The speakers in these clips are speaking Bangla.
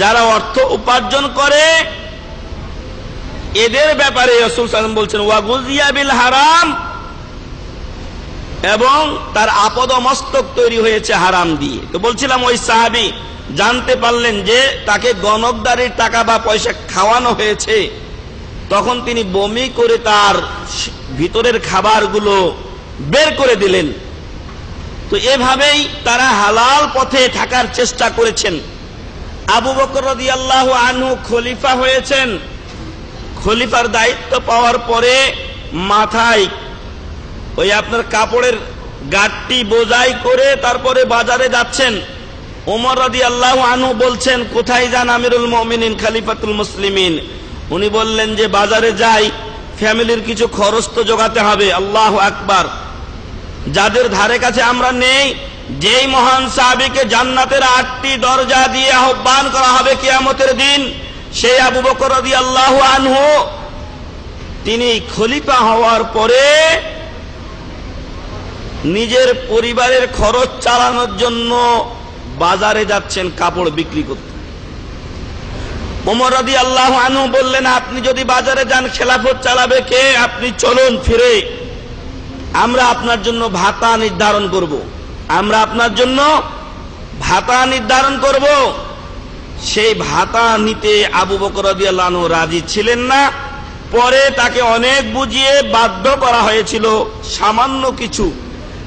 যারা অর্থ উপার্জন করে, এদের ব্যাপারে রসুল সালাম বলছেন ওয়াগুজিয়া বিল হারাম এবং তার আপদ মস্তক তৈরি হয়েছে হারাম দিয়ে। তো বলছিলাম, ওই সাহাবি জানতে পারলেন যে তাকে গণকদারির টাকা বা পয়সা খাওয়ানো হয়েছে। তখন তিনি বমি করে তার ভিতরের খাবারগুলো বের করে দিলেন। তো এভাবেই তারা হালাল পথে থাকার চেষ্টা করেছেন। আবু বকর আল্লাহ আনহু খলিফা হয়েছেন। খলিফার দায়িত্ব পাওয়ার পরে মাথায় ওই আপনার কাপড়ের গাঠটি বোঝাই করে তারপরে বাজারে যাচ্ছেন। ওমর রাদি আল্লাহ আনু বলছেন, কোথায় যান আমিরুল মমিনিন, খালিফাতুল মুসলিমিন? উনি বললেন যে, বাজারে যাই, ফ্যামিলির কিছু খরচ তো জোগাতে হবে, আল্লাহ আকবার। যাদের ধারে কাছে আমরা নেই যেই মহান সাহাবিকে জান্নাতের আটটি দরজা দিয়ে আহ্বান করা হবে কিয়ামতের দিন, সেই আবু বকর আল্লাহ আনহু, তিনি খলিফা হওয়ার পরে নিজের পরিবারের খরচ চালানোর জন্য বাজারে যাচ্ছেন কাপড় বিক্রি করতে। ওমর আল্লাহ আনু বললেন, আপনি যদি বাজারে যান, খেলাফত চালাবে কে? আপনি চলুন ফিরে। আমরা আপনার জন্য ভাতা নির্ধারণ করব। আমরা আপনার জন্য ভাতা নির্ধারণ করব। সেই ভাতা নিতে আবু বকর রাজি ছিলেন না। পরে তাকে অনেক বুঝিয়ে বাধ্য করা হয়েছিল, সামান্য কিছু।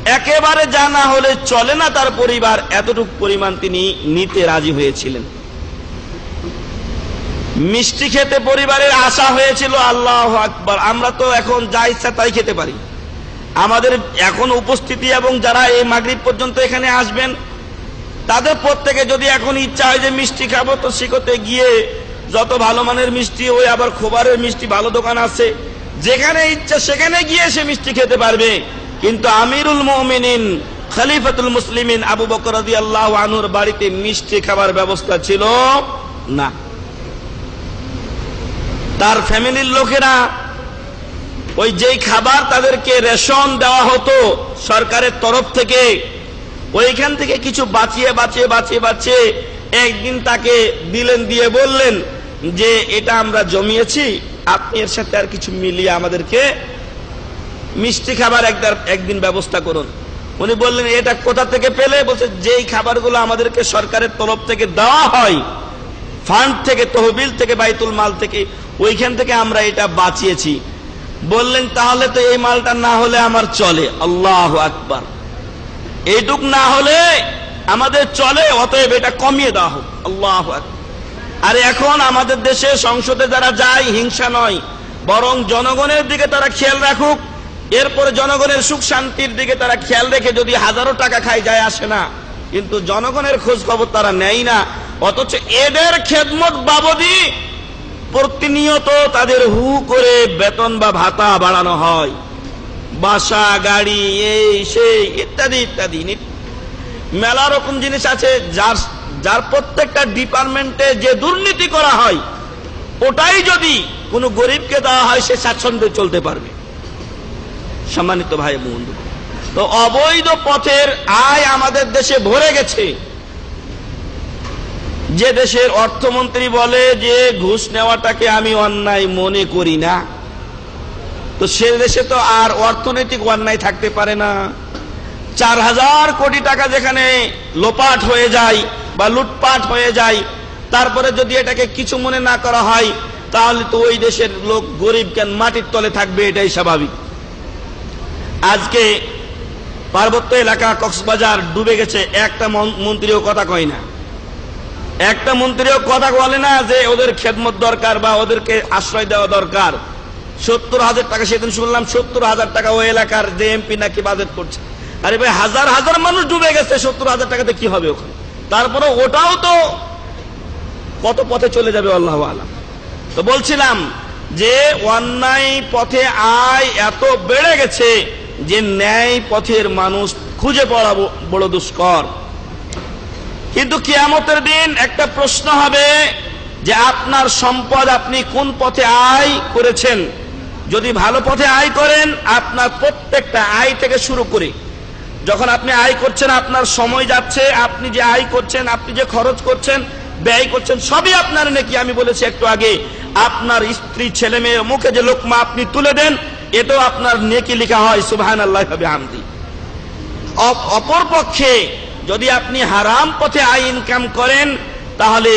একেবারে জানা হলে চলে না তার পরিবার, এতটুক পরিমাণ তিনি নিতে রাজি হয়েছিলেন। মিষ্টি খেতে পরিবারের আশা হয়েছিল, আল্লাহ আকবার, আমরা তো এখন যা ইচ্ছা তাই খেতে পারি। আমাদের এখন উপস্থিতি এবং যারা এই মাগরিব পর্যন্ত এখানে আসবেন, তাদের প্রত্যেকে যদি এখন ইচ্ছা হয় যে মিষ্টি খাব, তো শিখতে গিয়ে যত ভালো মানের মিষ্টি, ওই আবার খোবারের মিষ্টি, ভালো দোকান আছে, যেখানে ইচ্ছা সেখানে গিয়ে সে মিষ্টি খেতে পারবে। কিন্তু আমিরুল মমিনিন, খলিফাতুল মুসলিমিন আবু বকর আল্লাহ আনুর বাড়িতে মিষ্টি খাবার ব্যবস্থা ছিল না। তার ফ্যামিলির লোকেরা ওই যেই খাবার তাদেরকে রেশন দেওয়া হতো সরকারের তরফ থেকে, ওইখান থেকে কিছু বাঁচিয়ে বাঁচিয়ে বাঁচিয়ে বাঁচিয়ে একদিন তাকে দিলেন, দিয়ে বললেন যে, এটা আমরা জমিয়েছি, আপনি এর সাথে আর কিছু মিলিয়ে আমাদেরকে মিষ্টি খাবার একবার একদিন ব্যবস্থা করুন। উনি বললেন, এটা কোথা থেকে পেলে? বলছে, যেই খাবারগুলো আমাদেরকে সরকারের তরফ থেকে দেওয়া হয়, ফান্ড থেকে, তহবিল থেকে, বাইতুল মাল থেকে, ওইখান থেকে আমরা এটা বাঁচিয়েছি। বললেন, তাহলে তো এই মালটা না হলে আমার চলে। আল্লাহ আকবার। এইটুক না হলে আমাদের চলে, অতএব এটা কমিয়ে দেওয়া হোক। আল্লাহ আর এখন আমাদের দেশে, সংসদে যারা যায়, হিংসা নয়, বরং জনগণের দিকে তারা খেয়াল রাখুক। এরপরে জনগণের সুখ শান্তির দিকে তারা খেয়াল রেখে যদি হাজারো টাকা খায়, যায় আসে না। কিন্তু জনগণের খোঁজ খবর তারা নেয় না। অথচ এদের খেদমত বাবদি প্রতিনিয়ত তাদের হু করে বেতন বা ভাতা বাড়ানো হয়। বাসা, গাড়ি, এই, সেই, ইত্যাদি ইত্যাদি। মেলা রকম জিনিস আছে, যার যার প্রত্যেকটা ডিপার্টমেন্টে যে দুর্নীতি করা হয়, ওটাই যদি কোনো গরিবকে দেওয়া হয়, সে স্বাচ্ছন্দ্যে চলতে পারবে। সম্মানিত ভাই বন্ধু, তো অবৈধ পথের আয় আমাদের দেশে ভরে গেছে। যে দেশের অর্থমন্ত্রী বলে যে ঘুষ নেওয়াটাকে আমি অন্যায় মনে করি না, তো সে দেশে তো আর অর্থনৈতিক অন্যায় থাকতে পারে না। চার হাজার কোটি টাকা যেখানে লোপাট হয়ে যায় বা লুটপাট হয়ে যায়, তারপরে যদি এটাকে কিছু মনে না করা হয়, তাহলে তো ওই দেশের লোক গরিব কেন মাটির তলে থাকবে, এটাই স্বাভাবিক। আজকে পার্বত্য এলাকা কক্সবাজার ডুবে গেছে, একটা মন্ত্রীও কথা কয় না। একটা মন্ত্রীও কথা বলে না যে ওদের খেদমত দরকার বা ওদেরকে আশ্রয় দেওয়া দরকার। সত্তর হাজার টাকা সেদিন শুনলাম, সত্তর হাজার টাকা ওই এলাকার যে এমপি নাকি বাজেট করছে। আরে ভাই, হাজার হাজার মানুষ ডুবে গেছে সত্তর হাজার টাকাতে, কি হবে ওখানে? তারপরে ওটাও তো কত পথে চলে যাবে, আল্লাহ আলাম। তো বলছিলাম যে অন্যায় পথে আয় এত বেড়ে গেছে যে ন্যায় পথের মানুষ খুঁজে পড়া বড় দুষ্কর। কিন্তু কিয়ামতের দিন একটা প্রশ্ন হবে যে আপনার সম্পদ আপনি কোন পথে আয় করেছেন? যদি ভালো পথে আয় করেন, আপনার প্রত্যেকটা আয় থেকে শুরু করে। যখন আপনি আয় করছেন, আপনার সময় যাচ্ছে, আপনি যে আয় করছেন, আপনি যে খরচ করছেন, ব্যয় করছেন, সবই আপনার নাকি। আমি বলেছি একটু আগে, আপনার স্ত্রী, ছেলে মেয়ের মুখে যে লোকমা আপনি তুলে দেন এটাও আপনার নেকি লেখা হয় সুবাহান আল্লাহ হবে আমদি অপর পক্ষে যদি আপনি হারাম পথে আয় ইনকাম করেন তাহলে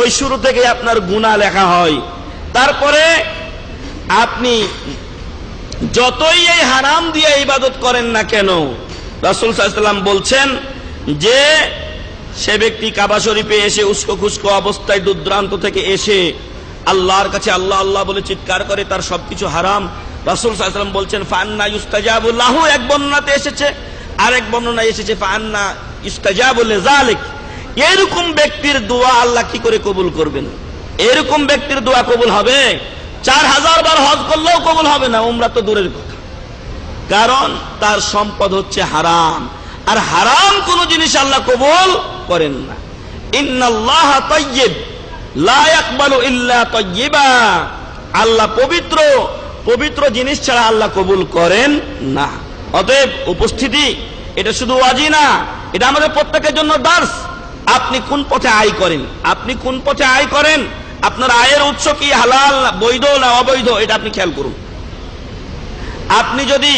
ওই শুরু থেকে আপনার গুণা লেখা হয়। তারপরে আপনি যতই এই হারাম দিয়ে ইবাদত করেন না কেন, রাসুল সাল্লাম বলছেন যে, সে ব্যক্তি কাবা শরীফে এসে উস্কো খুস্কো অবস্থায় দুর্দ্রান্ত থেকে এসে আল্লাহর কাছে আল্লাহ আল্লাহ বলে চিৎকার করে তার সবকিছু হারাম। রাসুল সাল্লাম বলছেন ফান্না ইউস্তাজাবুল্লাহ এক বর্ণনাতে এসেছে। আরেক বর্ণনায় এসেছে ফান্না ইউস্তাজাবুল্লাহ জালিক এরকম ব্যক্তির দোয়া আল্লাহ কি করে কবুল করবেন? এরকম ব্যক্তির দোয়া কবুল হবে? চার হাজার বার হজ করলেও কবুল হবে না, উমরা তো দূরের কথা। কারণ তার সম্পদ হচ্ছে হারাম। আর হারাম কোন জিনিস আল্লাহ কবুল করেন না। আল্লাহ পবিত্র পবিত্র জিনিস ছাড়া আল্লাহ কবুল করেন না। অতএব উপস্থিতি, এটা শুধু ওয়াজি না। এটা আমাদের প্রত্যেকের জন্য দাস আপনি কোন পথে আয় করেন? আপনি কোন পথে আয় করেন? আপনার আয়ের উৎস কি হালাল, বৈধ না অবৈধ? এটা আপনি খেয়াল করুন। আপনি যদি